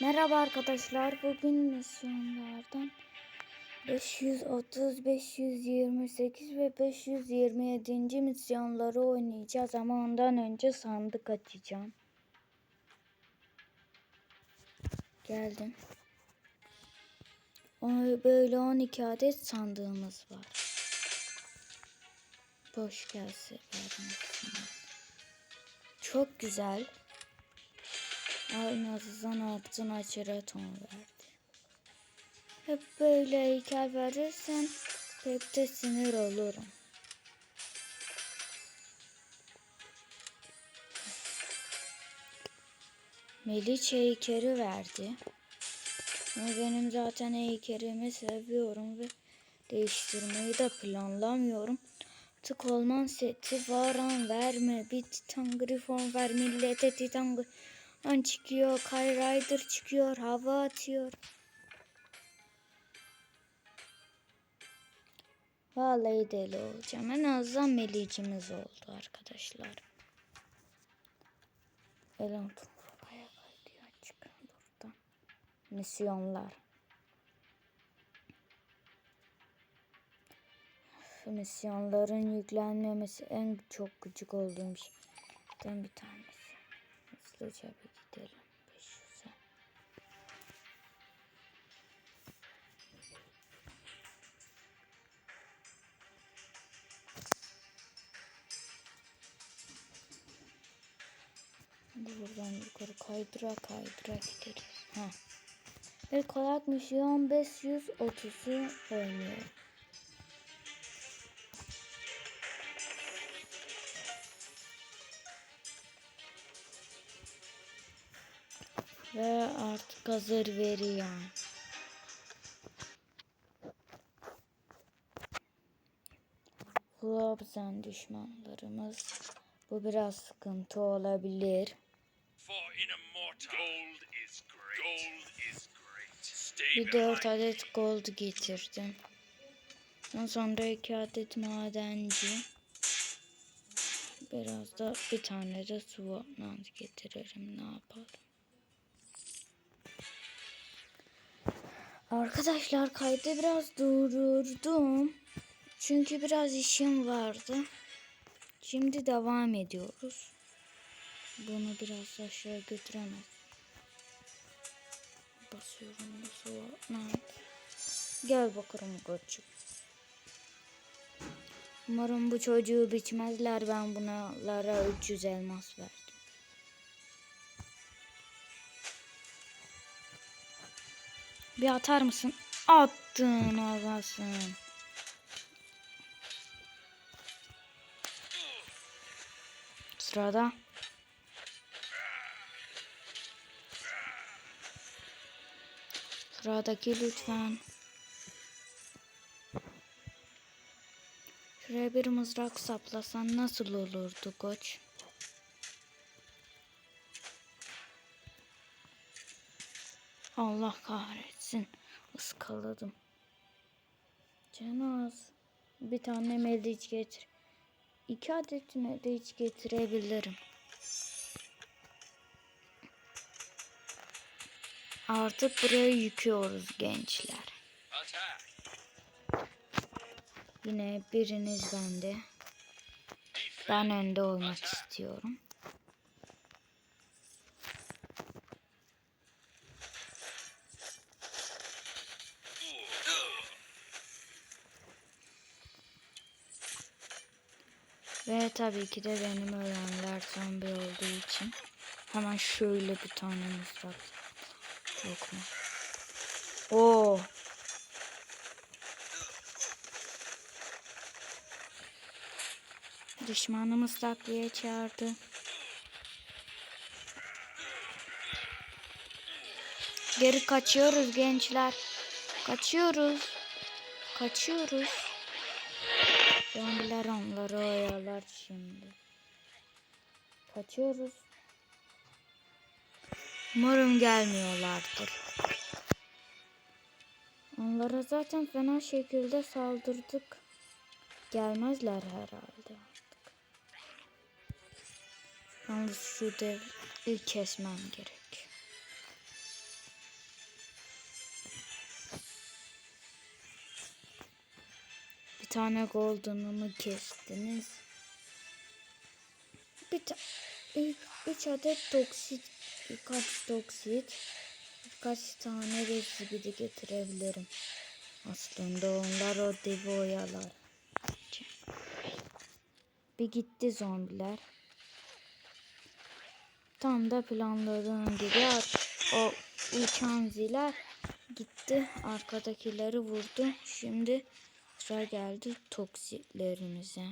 Merhaba arkadaşlar. Bugün misyonlardan 530, 528 ve 527. misyonları oynayacağız ama ondan önce sandık açacağım. Geldim. Böyle 12 adet sandığımız var. Boş gelse. Çok güzel. En azından altın açıra ton verdi. Hep böyle heykel verirsen pek de sinir olurum. Meliç heykeli verdi. Ama benim zaten heykelimi seviyorum ve değiştirmeyi de planlamıyorum. Tık olman seti varan verme. Bir titan grifon ver millete titan grifon çıkıyor. Kay Rider çıkıyor. Hava atıyor. Vallahi deli olacağım. En azından melicimiz oldu arkadaşlar. Elon Tufaya kayıyor. Çıkın buradan. Misyonlar. misyonların yüklenmemesi en çok gıcık olduğum şeyden bir tanesi. Hızlıca bir gidelim 500'e. Buradan yukarı kaydıra kaydıra gideriz. Ha. İlk olarak misyon 530'u oynuyorum. Ve artık hazır veriyor. Globzen düşmanlarımız. Bu biraz sıkıntı olabilir. Bir dört adet gold getirdim. Ondan sonra iki adet madenci. Biraz da bir tane de swordland getiririm. Ne yapalım? Arkadaşlar kaydı biraz durdurdum. Çünkü biraz işim vardı. Şimdi devam ediyoruz. Bunu biraz aşağı götüremez. Basıyorum swordland. Gel bakalım koçum. Umarım bu çocuğu biçmezler. Ben bunlara 300 elmas verdim. Bir atar mısın? Attın ağlasın. Sırada. Sıradaki lütfen. Şuraya bir mızrak saplasan nasıl olurdu koç? Allah kahretsin. Iskaladım. Cenaz. Bir tane meliç getir. İki adet meliç getirebilirim. Artık buraya yıkıyoruz gençler. Yine biriniz bende. Ben önde olmak istiyorum. Ve tabii ki de benim ölenler zombi olduğu için hemen şöyle bir tane mızrak. Yok mu? Oo. Düşmanımız takviye çağırdı. Geri kaçıyoruz gençler. Kaçıyoruz. Kaçıyoruz. Onları oyalar şimdi. Kaçıyoruz. Umarım gelmiyorlardır. Onlara zaten fena şekilde saldırdık. Gelmezler herhalde artık. Yalnız şu devri kesmem gerek. Tane golden'ımı kestiniz. Bir ta üç, üç adet toksit, birkaç toksit, birkaç tane de getirebilirim. Aslında onlar o devi oyalar. Bir gitti zombiler. Tam da planladığım gibi o uçan ziler gitti. Arkadakileri vurdu. Şimdi sıra geldi toksitlerimize.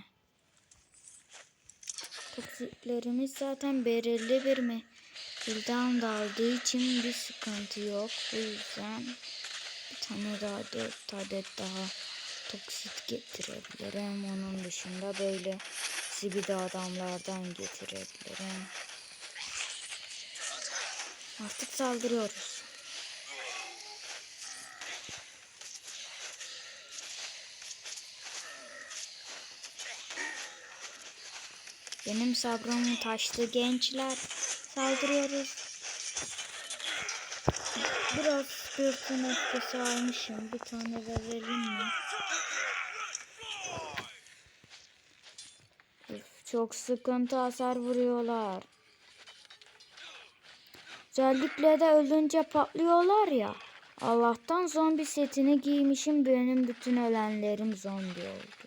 Toksitlerimiz zaten belirli bir mevkilden daldığı için bir sıkıntı yok. Bu yüzden bir tane daha dört adet daha toksit getirebilirim. Onun dışında böyle zibidi adamlardan getirebilirim. Artık saldırıyoruz. Benim sabrım taştı gençler. Saldırıyoruz. Biraz spiritin öfkesi almışım. Bir tane verelim mi? Üf, çok sıkıntı hasar vuruyorlar. Özellikle de ölünce patlıyorlar ya. Allah'tan zombi setini giymişim. Benim bütün ölenlerim zombi oldu.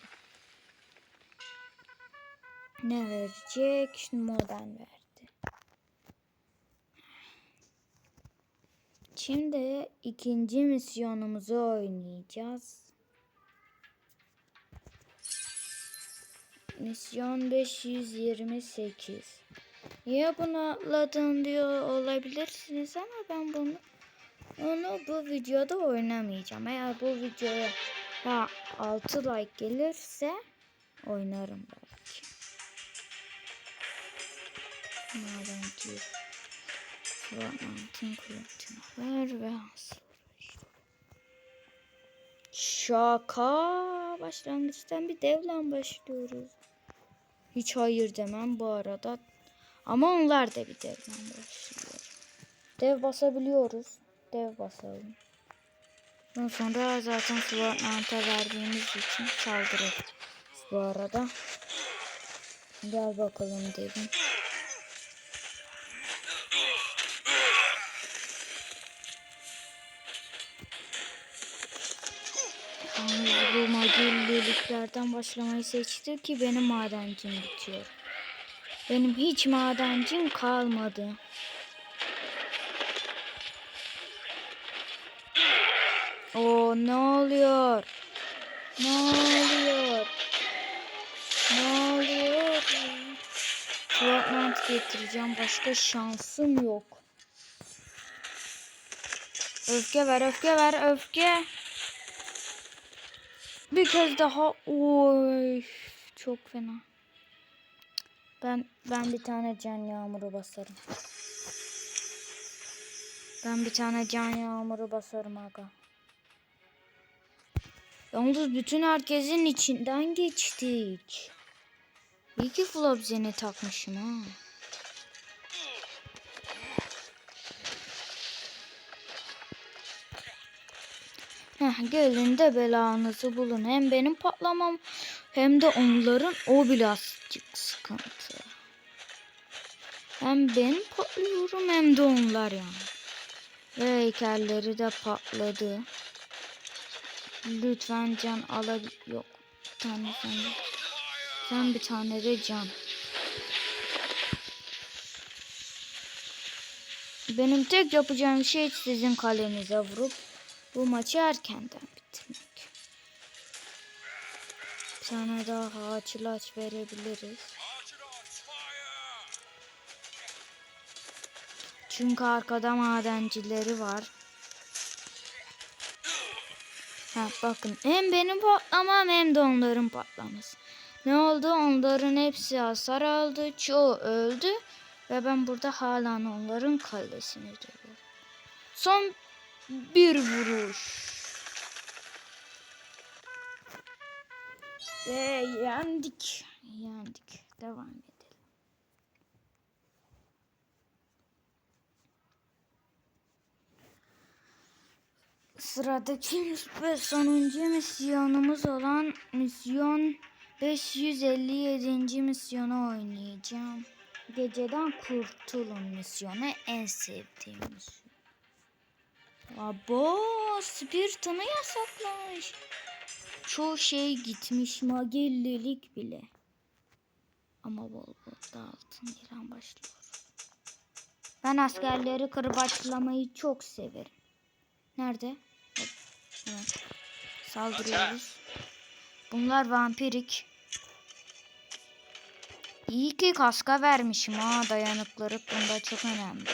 Ne verecek? Şimdi modern verdi. Şimdi ikinci misyonumuzu oynayacağız. Misyon 528. Niye bunu atladın diyor olabilirsiniz ama ben bunu onu bu videoda oynamayacağım. Eğer bu videoya ya 6 like gelirse oynarım belki. Madenci Fragment'in kullanıcılar ve hasar. Şaka. Başlangıçtan bir devle başlıyoruz. Hiç hayır demem bu arada. Ama onlar da bir devden başlıyor. Dev basabiliyoruz. Dev basalım. Ondan sonra zaten Swordmant'a verdiğimiz için saldırırız bu arada. Gel bakalım devim. Bu magilliliklerden başlamayı seçti ki benim madencim bitiyor. Benim hiç madencim kalmadı. O ne oluyor? Ne oluyor? Ne oluyor? Fortnite getireceğim. Başka şansım yok. Öfke ver, öfke ver, öfke. Bir kez daha. Oy, çok fena. Ben ben bir tane can yağmuru basarım. Ben bir tane can yağmuru basarım aga. Yalnız bütün herkesin içinden geçtik. İyi ki Flopzen'i takmışım ha. Heh, gelin de belanızı bulun. Hem benim patlamam hem de onların o birazcık sıkıntı. Hem ben patlıyorum hem de onlar yani. Ve heykelleri de patladı. Lütfen can alabil... Yok. Bir tane sen de. Sen bir tane de can. Benim tek yapacağım şey sizin kalenize vurup bu maçı erkenden bitirmek. Bir tane daha ağaçlaç verebiliriz. Çünkü arkada madencileri var. Ha, bakın hem benim patlamam hem de onların patlaması. Ne oldu? Onların hepsi hasar aldı. Çoğu öldü. Ve ben burada hala onların kalesini dövüyorum. Son bir vuruş. Ve yendik. Yendik. Devam edelim. Sıradaki ve sonuncu misyonumuz olan misyon 557. misyonu oynayacağım. Geceden kurtulun misyonu en sevdiğim misyon. Abo Spiritom'u yasaklamış. Çoğu şey gitmiş magillilik bile. Ama bol bol da altın İran başlıyor. Ben askerleri kırbaçlamayı çok severim. Nerede? Şuna. Saldırıyoruz. Bunlar vampirik. İyi ki kaska vermişim ha dayanıkları bunda çok önemli.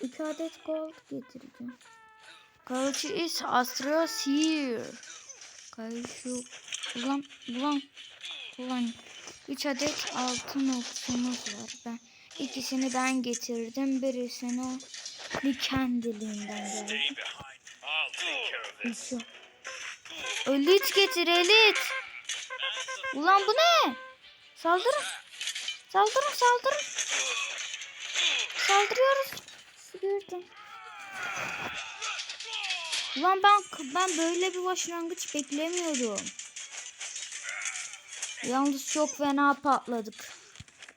İki adet gold getireceğim. Kayışı is Astros here. Kayışı ulan ulan ulan. Üç adet altın okçumuz var. Ben ikisini ben getirdim. Birisini o bir kendiliğinden geldi. Elit getir elit. Ulan bu ne? Saldırın. Saldırın saldırın. Saldırıyoruz. Spiritum. Ulan ben ben böyle bir başlangıç beklemiyordum. Yalnız çok fena patladık.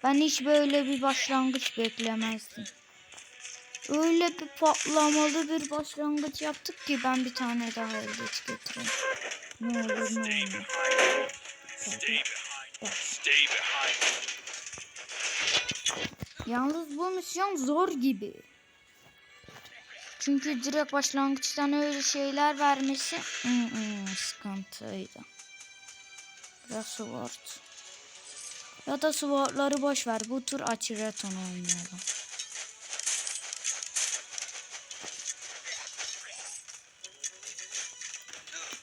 Ben hiç böyle bir başlangıç beklemezdim. Öyle bir patlamalı bir başlangıç yaptık ki ben bir tane daha elde getireyim. Ne olur ne Stay olmaz. Yalnız bu misyon zor gibi. Çünkü direkt başlangıçtan öyle şeyler vermesi sıkıntıydı. Ya sword. Ya da swordları boş ver. Bu tur Achireton oynayalım.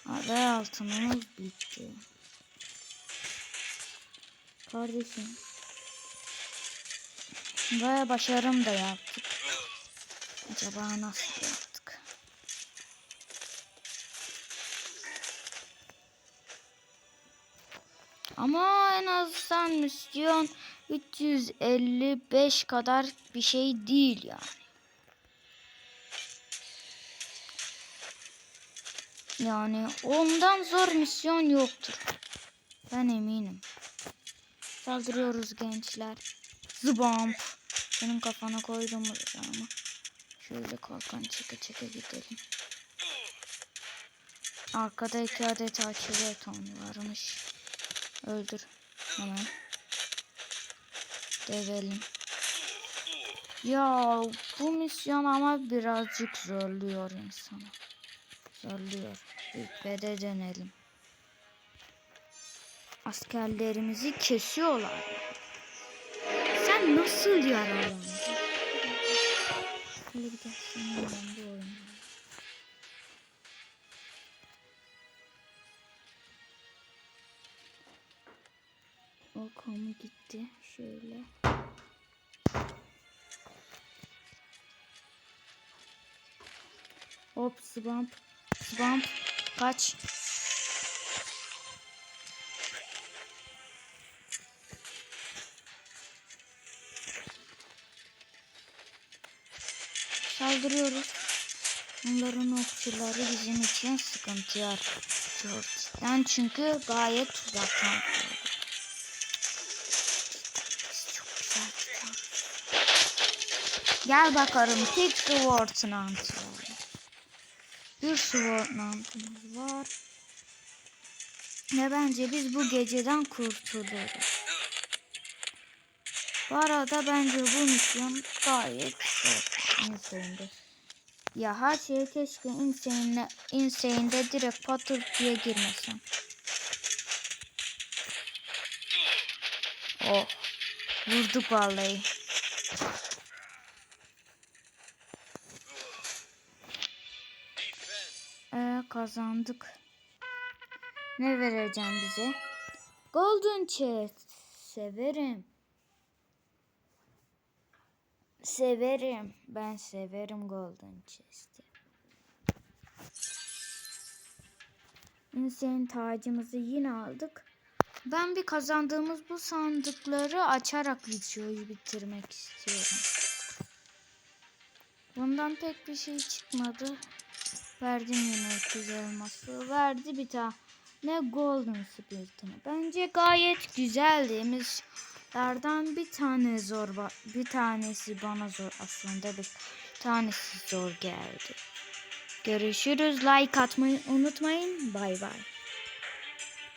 Abi altınımız bitti. Kardeşim. Baya başarım da yaptık. Acaba nasıl yaptık? Ama en azından misyon 355 kadar bir şey değil yani. Yani ondan zor misyon yoktur. Ben eminim. Saldırıyoruz gençler. Zıbamp. Senin kafana koydum ama. Şöyle kalkan çeke çeke gidelim. Arkada iki adet açıveton varmış. Öldür. Hemen. Develim. Ya bu misyon ama birazcık zorluyor insanı. Zorluyor. Rütbede dönelim. Askerlerimizi kesiyorlar. Sen nasıl yaralandın? Hele bir gel seninle ben oyun. O kamu gitti. Şöyle. Hop swamp. Swamp. Kaç. Saldırıyoruz. Onların okçuları bizim için sıkıntı yaratıyor. Ben çünkü gayet uzaktan. Gel bakalım tek sword nantı. Bir sword nantımız var. Ve bence biz bu geceden kurtuluruz. Bu arada bence bu misyon gayet zor. Insane'de. Ya her şeye keşke Insane'de Insane'de direkt patır diye girmesem. Oh. Vurduk vallahi. Ee, kazandık. Ne vereceğim bize? Golden chest. Severim. Severim. Ben severim Golden Chest'i. Insane tacımızı yine aldık. Ben bir kazandığımız bu sandıkları açarak videoyu bitirmek istiyorum. Bundan pek bir şey çıkmadı. Verdim yine 300 elması. Verdi bir tane golden split'ini. Bence gayet güzeldi. Emişlerden bir tane zor bir tanesi bana zor aslında bir tanesi zor geldi. Görüşürüz. Like atmayı unutmayın. Bay bay.